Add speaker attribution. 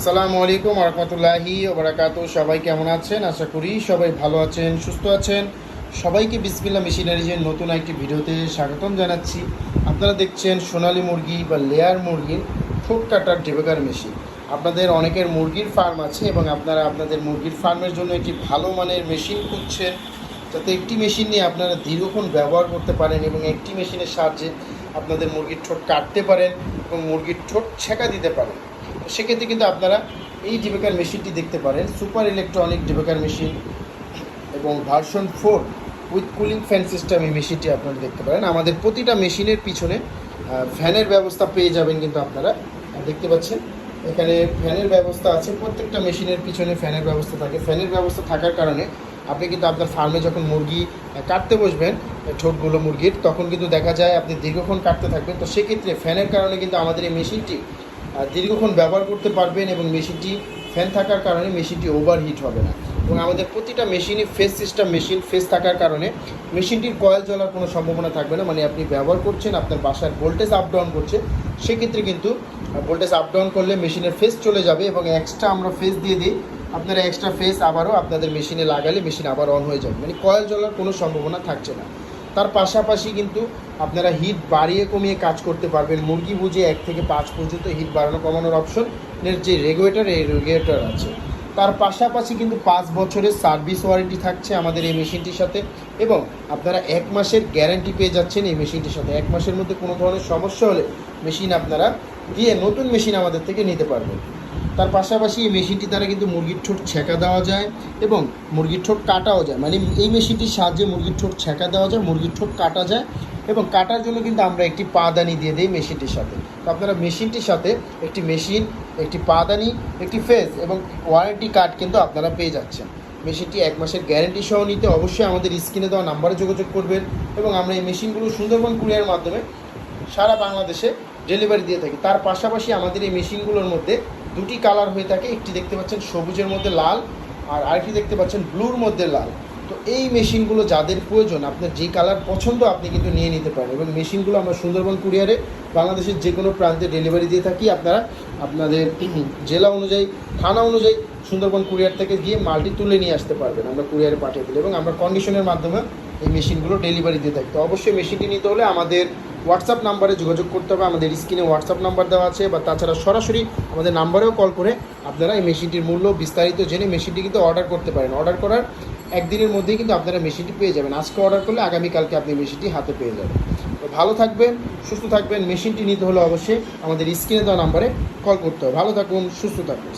Speaker 1: আসসালামু আলাইকুম রহমতুল্লাহি ওবরাকাত সবাই কেমন আছেন? আশা করি সবাই ভালো আছেন, সুস্থ আছেন। সবাইকে বিসমিল্লা মেশিনারিজের নতুন একটি ভিডিওতে স্বাগতম জানাচ্ছি। আপনারা দেখছেন সোনালী মুরগি বা লেয়ার মুরগির ঠোক কাটার ডেবেকার মেশিন। আপনাদের অনেকের মুরগির ফার্ম আছে এবং আপনারা আপনাদের মুরগির ফার্মের জন্য একটি ভালো মানের মেশিন খুঁজছেন। যাতে একটি মেশিন নিয়ে আপনারা দীর্ঘক্ষণ ব্যবহার করতে পারেন এবং একটি মেশিনের সাহায্যে আপনাদের মুরগির ঠোঁট কাটতে পারেন এবং মুরগির ঠোঁট ছেঁকা দিতে পারেন। সেক্ষেত্রে কিন্তু আপনারা এই ডিবেকার মেশিনটি দেখতে পারেন। সুপার ইলেকট্রনিক ডিবেকার মেশিন এবং version four with cooling fan system এই মেশিনটি আপনারা দেখতে পারেন। আমাদের প্রতিটা মেশিনের পিছনে ফ্যানের ব্যবস্থা পেয়ে যাবেন কিন্তু আপনারা। দেখতে পাচ্ছেন, এখানে ফ্যানের ব্যবস্থা আছে। প্রত্যেকটা মেশিনের পিছনে ফ্যানের ব্যবস্থা থাকে। ফ্যানের ব্যবস্থা থাকার কারণে আপনি কিন্তু আপনার ফার্মে যখন মুরগি কাটতে বসবেন ঠোঁটগুলো মুরগির, তখন কিন্তু দেখা যায় আপনি দীর্ঘক্ষণ কাটতে থাকবেন। তো সেক্ষেত্রে ফ্যানের কারণে কিন্তু আমাদের এই মেশিনটি দীর্ঘক্ষণ ব্যবহার করতে পারবেন এবং মেশিনটি, ফ্যান থাকার কারণে মেশিনটি ওভারহিট হবে না। এবং আমাদের প্রতিটা মেশিনই ফেস সিস্টেম মেশিন ফেস থাকার কারণে মেশিনটির কয়েল জ্বলার কোনো সম্ভাবনা থাকবে না। মানে আপনি ব্যবহার করছেন, আপনার বাসার ভোল্টেজ আপ ডাউন করছে, সেক্ষেত্রে কিন্তু ভোল্টেজ আপ ডাউন করলে মেশিনের ফেস চলে যাবে এবং এক্সট্রা আমরা ফেস দিয়ে দিই। আপনারা এক্সট্রা ফেস আবারও আপনাদের মেশিনে লাগালে মেশিন আবার অন হয়ে যাবে। মানে কয়েল জ্বলার কোনো সম্ভাবনা থাকছে না। তার পাশাপাশি কিন্তু আপনারা হিট বাড়িয়ে কমিয়ে কাজ করতে পারবেন। মুরগি বুঝে এক থেকে পাঁচ পর্যন্ত হিট বাড়ানো কমানোর অপশনের যে রেগুলেটর এই রেগুলেটর আছে। তার পাশাপাশি কিন্তু পাঁচ বছরের সার্ভিস ওয়ারেন্টি থাকছে আমাদের এই মেশিনটির সাথে এবং আপনারা এক মাসের গ্যারান্টি পেয়ে যাচ্ছেন এই মেশিনটির সাথে। এক মাসের মধ্যে কোনো ধরনের সমস্যা হলে মেশিন আপনারা দিয়ে নতুন মেশিন আমাদের থেকে নিতে পারবেন তার পাশাপাশি এই মেশিনটি দ্বারা কিন্তু মুরগির ঠোঁট ছেঁকা দেওয়া যায় এবং মুরগির ঠোঁট কাটাও যায়। মানে এই মেশিনটির সাহায্যে মুরগির ঠোঁট ছেঁকা দেওয়া যায়, মুরগির ঠোঁট কাটা যায় এবং কাটার জন্য কিন্তু আমরা একটি পাদানি দিয়ে দিই মেশিনটির সাথে। তো আপনারা মেশিনটির সাথে একটি মেশিন, একটি পাদানি একটি ফেস এবং ওয়ারেন্টি কার্ড কিন্তু আপনারা পেয়ে যাচ্ছেন। মেশিনটি এক মাসের গ্যারেন্টি সহ নিতে অবশ্যই আমাদের স্ক্রিনে দেওয়া নাম্বারে যোগাযোগ করবেন এবং আমরা এই মেশিনগুলো সুন্দরবন কুরিয়ার মাধ্যমে সারা বাংলাদেশে ডেলিভারি দিয়ে থাকি। তার পাশাপাশি আমাদের এই মেশিনগুলোর মধ্যে দুটি কালার হয়ে থাকে। একটি দেখতে পাচ্ছেন সবুজের মধ্যে লাল, আর আরেকটি দেখতে পাচ্ছেন ব্লুর মধ্যে লাল। তো এই মেশিনগুলো যাদের প্রয়োজন, আপনার যে কালার পছন্দ, আপনি কিন্তু নিয়ে নিতে পারেন। এবং মেশিনগুলো আমরা সুন্দরবন কুরিয়ারে বাংলাদেশের যে কোনো প্রান্তে ডেলিভারি দিয়ে থাকি। আপনারা আপনাদের জেলা অনুযায়ী, থানা অনুযায়ী সুন্দরবন কুরিয়ার থেকে গিয়ে মালটি তুলে নিয়ে আসতে পারবেন আমরা কুরিয়ারে পাঠিয়ে দিই এবং আমরা কন্ডিশনের মাধ্যমে এই মেশিনগুলো ডেলিভারি দিয়ে থাকি। তো অবশ্যই মেশিনটি নিতে হলে আমাদের হোয়াটসঅ্যাপ নাম্বারে যোগাযোগ করতে হবে। আমাদের স্ক্রিনে হোয়াটসঅ্যাপ নাম্বার দেওয়া আছে বা তাছাড়া সরাসরি আমাদের নাম্বারেও কল করে আপনারা এই মেশিনটির মূল্য বিস্তারিত জেনে মেশিনটি কিন্তু অর্ডার করতে পারেন। অর্ডার করার একদিনের মধ্যেই কিন্তু আপনারা মেশিনটি পেয়ে যাবেন। আজকে অর্ডার করলে আগামীকালকে আপনি মেশিনটি হাতে পেয়ে যাবেন। তো ভালো থাকবেন, সুস্থ থাকবেন। মেশিনটি নিতে হলে অবশ্যই আমাদের স্ক্রিনে দেওয়া নাম্বারে কল করতে হবে। ভালো থাকুন, সুস্থ থাকুন।